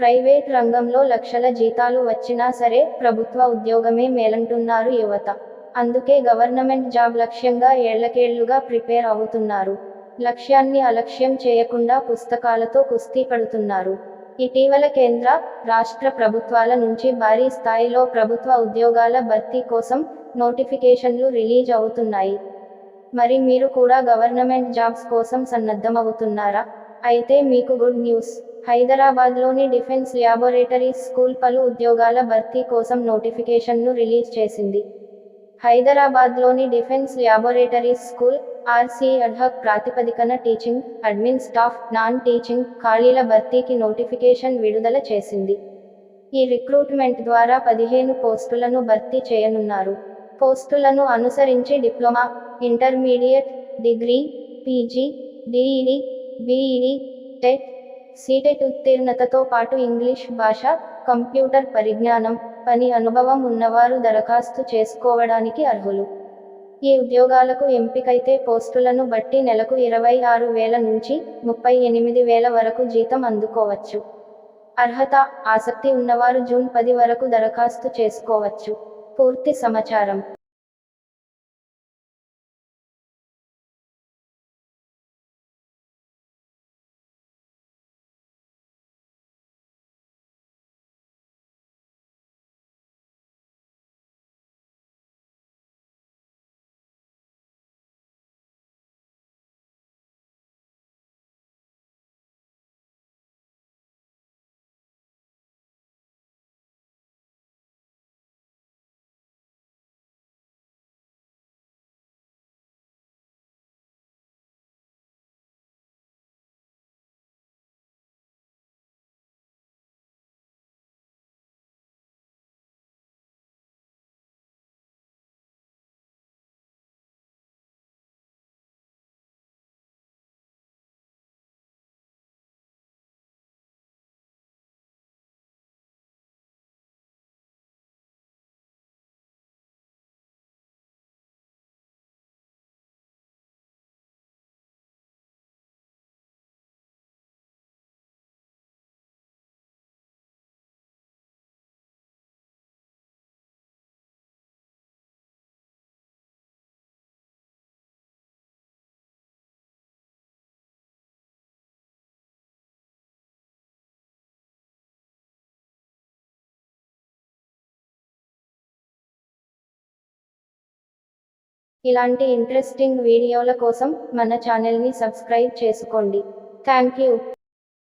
Private రంగంలో లక్షల జీతాలు వచ్చినా సరే ప్రభుత్వ ఉద్యోగమే మేలంటున్నారు యువత. అందుకే గవర్నమెంట్ జాబ్ లక్ష్యంగా ఏళ్ళకేళ్ళుగా ప్రిపేర్ అవుతున్నారు. లక్ష్యాన్ని అలక్ష్యం చేయకుండా పుస్తకాలతో కుస్తీ పడుతున్నారు. ఇటీవల కేంద్ర రాష్ట్ర ప్రభుత్వాల నుంచి భారీ స్థాయిలో ప్రభుత్వ ఉద్యోగాల భర్తీ కోసం నోటిఫికేషన్లు రిలీజ్ అవుతున్నాయి. మరి మీరు కూడా గవర్నమెంట్ జాబ్స్ కోసం సన్నద్ధమవుతున్నారా? అయితే మీకు గుడ్ న్యూస్. హైదరాబాద్లోని డిఫెన్స్ ల్యాబొరేటరీస్ స్కూల్ పలు ఉద్యోగాల భర్తీ కోసం నోటిఫికేషన్ను రిలీజ్ చేసింది. హైదరాబాద్లోని defence laboratories school RC ad hoc ప్రాతిపదికన teaching admin staff non teaching ఖాళీల భర్తీకి నోటిఫికేషన్ విడుదల చేసింది. ఈ రిక్రూట్మెంట్ ద్వారా పదిహేను పోస్టులను భర్తీ చేయనున్నారు. పోస్టులను అనుసరించి diploma intermediate degree PG DEd BEd TET CTET ఉత్తీర్ణతతో పాటు ఇంగ్లీష్ భాష కంప్యూటర్ పరిజ్ఞానం పని అనుభవం ఉన్నవారు దరఖాస్తు చేసుకోవడానికి అర్హులు. ఈ ఉద్యోగాలకు ఎంపికైతే పోస్టులను బట్టి నెలకు ఇరవై ఆరు వేల నుంచి ముప్పై ఎనిమిది వేల వరకు జీతం అందుకోవచ్చు. అర్హత ఆసక్తి ఉన్నవారు జూన్ పది వరకు దరఖాస్తు చేసుకోవచ్చు. పూర్తి సమాచారం. ఇలాంటి ఇంట్రెస్టింగ్ వీడియోల కోసం మన ఛానల్ని సబ్స్క్రైబ్ చేసుకోండి. Thank you